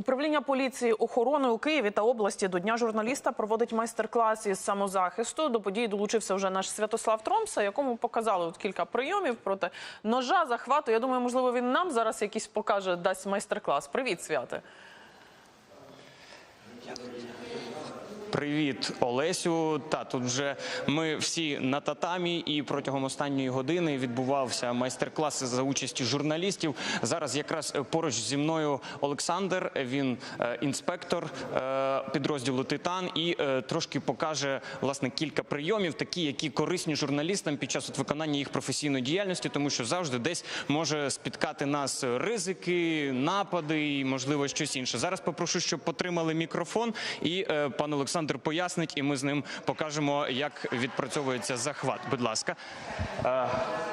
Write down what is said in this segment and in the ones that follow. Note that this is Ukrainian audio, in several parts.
Управління поліції охорони у Києві та області до Дня журналіста проводить майстер-клас із самозахисту. До події долучився вже наш Святослав Тромса, якому показали от кілька прийомів проти ножа, захвату. Я думаю, можливо, він нам зараз якийсь покаже, дасть майстер-клас. Привіт, святе. Привіт, Олесю. Та тут вже ми всі на татамі, і протягом останньої години відбувався майстер-клас за участі журналістів. Зараз якраз е, поруч зі мною Олександр. Він е, інспектор е, підрозділу Титан і е, трошки покаже власне кілька прийомів, такі, які корисні журналістам під час от виконання їх професійної діяльності, тому що завжди десь може спіткати нас ризики, напади і можливо щось інше. Зараз попрошу, щоб потримали мікрофон, і е, пан Олександр пояснить, і ми з ним покажемо, як відпрацьовується захват. Будь ласка, е,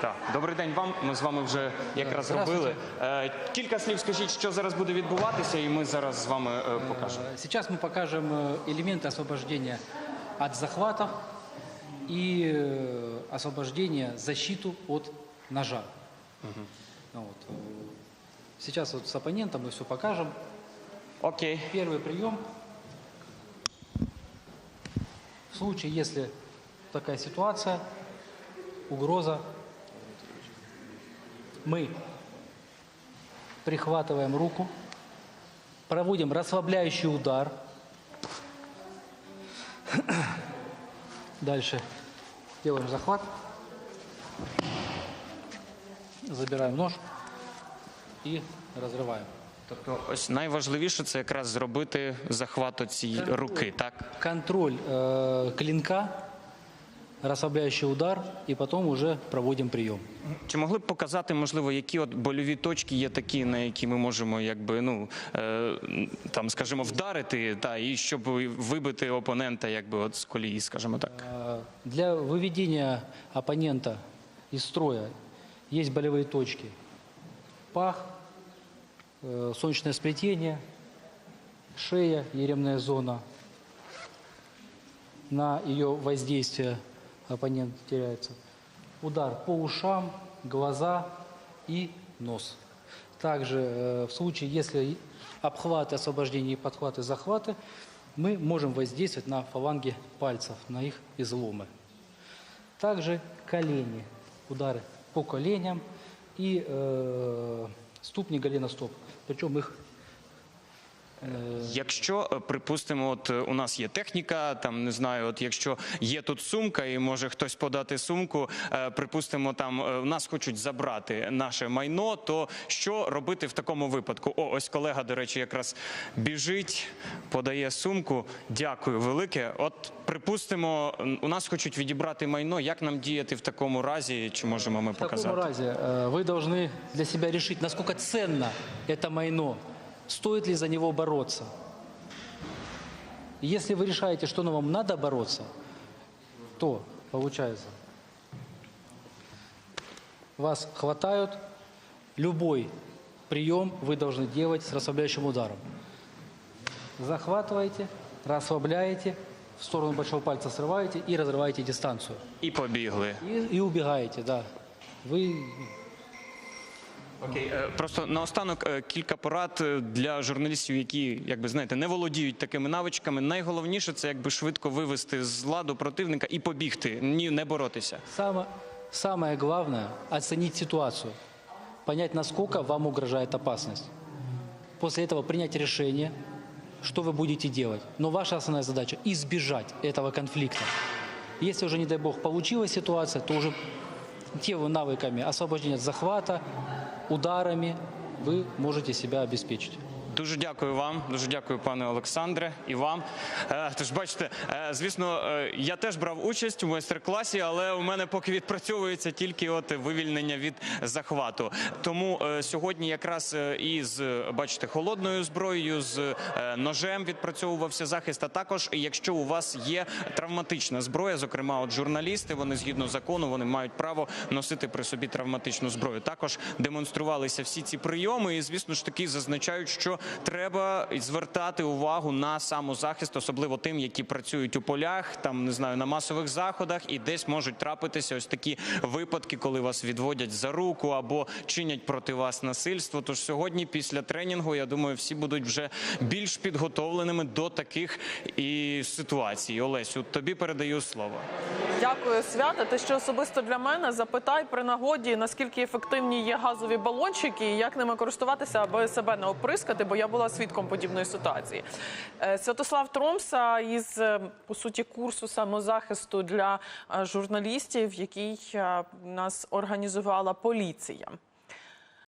так, добрий день вам. Ми з вами вже якраз зробили. Е, кілька слів скажіть, що зараз буде відбуватися, і ми зараз з вами е, покажемо. Сейчас мы покажем э, элементы освобождения от захватов и э, освобождения защиту от ножа. Вот. э, Сейчас вот с оппонентом мы все покажем. Окей. Первый прием. Случае, если такая ситуация, угроза, мы прихватываем руку, проводим расслабляющий удар. Дальше делаем захват. Забираем нож и разрываем. Тобто, ось найважливіше це якраз зробити захват цієї руки, так? Контроль э, клинка, расслабляющий удар, и потом уже проводим прием. Чи могли б показати, можливо, які от больові точки є такі, на які ми можемо, якби ну е, там, скажімо, вдарити, та і щоб вибити опонента, якби от з колії, скажімо так. Э, Для выведения оппонента из строя есть болевые точки. Пах, э, Солнечное сплетение, шея, еремная зона. На ее воздействие оппонент теряется. Удар по ушам, глаза и нос. Также э, в случае, если обхваты, освобождение, и подхваты, захваты, мы можем воздействовать на фаланги пальцев, на их изломы. Также колени, удары по коленям и э, ступни голеностоп. Причем их Якщо е, припустимо, от е, у нас є техніка, там не знаю, от якщо є тут сумка, і може хтось подати сумку, е, припустимо, там е, нас хочуть забрати наше майно, то що робити в такому випадку? О, ось колега, до речі, якраз біжить, подає сумку. Дякую велике. От припустимо, м, у нас хочуть відібрати майно. Як нам діяти в такому разі? Чи можемо ми в таком показати? разе э, вы должны для себя решить, насколько ценно это майно, Стоит ли за него бороться. Если вы решаете, что вам надо бороться, то получается, вас хватают, любой прием вы должны делать с расслабляющим ударом. Захватываете, расслабляете, в сторону большого пальца срываете и разрываете дистанцию. І побігли. И, и убегаете, да. Вы Окей, е, просто наостанок е, кілька порад е, для журналістів, які, якби знаєте, не володіють такими навичками. Найголовніше це якби швидко вивести з ладу противника і побігти, ні, не боротися. Само- самое главное – оценить ситуацию, понять, насколько вам угрожает опасность. После этого принять решение, что вы будете делать. Но ваша основная задача – избежать этого конфликта. Если уже, не дай бог, получилась ситуация, то уже теми навыками освобождения от захвата, ударами вы можете себя обеспечить. Дуже дякую вам, дуже дякую, пане Олександре, і вам. Е, Тож бачите, е, звісно, е, я теж брав участь у майстер-класі, але у мене поки відпрацьовується тільки от вивільнення від захвату. Тому сьогодні якраз і з бачите холодною зброєю, з ножем відпрацьовувався захист. А також, якщо у вас є травматична зброя, зокрема, от журналісти, вони згідно закону, вони мають право носити при собі травматичну зброю. Також демонструвалися всі ці прийоми, і звісно ж таки зазначають, що треба звертати увагу на самозахист, особливо тим, які працюють у полях, там не знаю, на масових заходах, і десь можуть трапитися ось такі випадки, коли вас відводять за руку або чинять проти вас насильство. Тож сьогодні, після тренінгу, я думаю, всі будуть вже більш підготовленими до таких і ситуацій. Олесю, тобі передаю слово. Дякую, свята. Те, що особисто для мене, запитай при нагоді, наскільки ефективні є газові балончики і як ними користуватися, аби себе не оприскати, бо я була свідком подібної ситуації. Е, Святослав Тромса із е, по суті курсу самозахисту для е, журналістів, який нас організувала поліція.